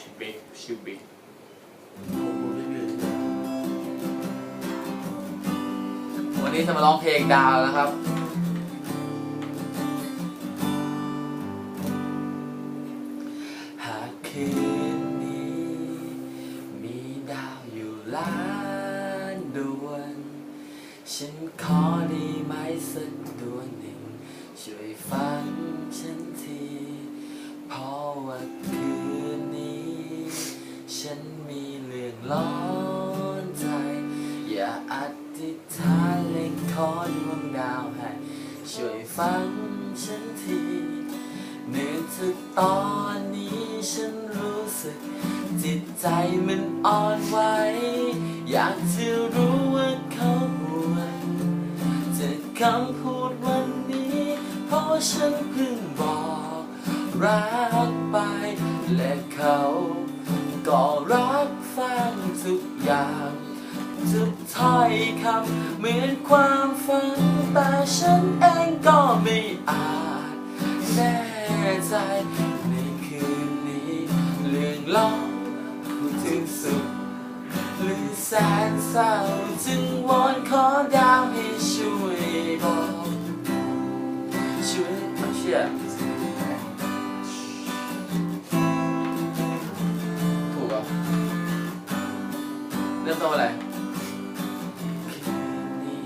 ชิวบิ๊กชิวบิ๊กวันนี้จะมาร้องเพลงดาวนะครับ หากคืนนี้ มีดาวอยู่ล้านดวง ฉันขอได้ไหมสักดวงหนึ่ง ช่วยฟังฉันที เพราะว่าคืน เรื่องร้อนใจ อย่าอธิษฐานเล็งขอดวงดาวให้ช่วยฟังฉันทีเนื่องจากตอนนี้ฉันรู้สึก จิตใจมันอ่อนไหวอยากจะรู้ว่าเขาห่วงจะคำพูดวันนี้ เพราะฉันเพิ่งบอกรักไปและเขาก็รัก ฟังทุกอย่างทุกถ้อยคำเหมือนความฝันแต่ฉันเองก็ไม่อาจแน่ใจในคืนนี้เรื่องเล่าถึงสุดหรือแสนเศร้าจึงวอนขอดาวให้ช่วย ริ่มต้นอะไรคืนนี้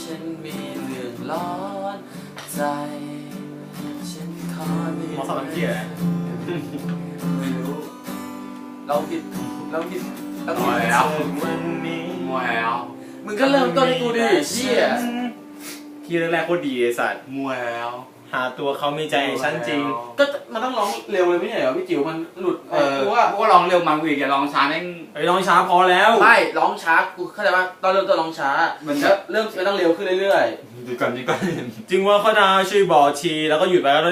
ฉันมีเรื่องร้อนใจฉันขอได้มอสามเกียร์ไม่รู้เราผิดเราผิดเราผิดแล้ววันนี้มวยแล้วมึงก็เริ่มต้นให้กูดิเชี่ยที่แรกๆโคตรดีไอ้สัตว์มวยแล้ว หาตัวเขามีใจฉันจริง ก็มันต้องร้องเร็วเลยไม่ใช่เหรอพี่จิ๋วมันหลุดเออกูกูว่าว่ากูว่าร้องเร็วมากูอีกอย่าร้องช้าแม่งไอ้น้องช้าพอแล้วไม่ร้องช้ากูเข้าใจว่าตอนเริ่มต้นร้องช้ามันแล้วเริ่มมันต้องเร็วขึ้นเรื่อยดูก่อนดูก่อนจึงว่าเขาดาช่วยบอกทีแล้วก็หยุดไปแล้ว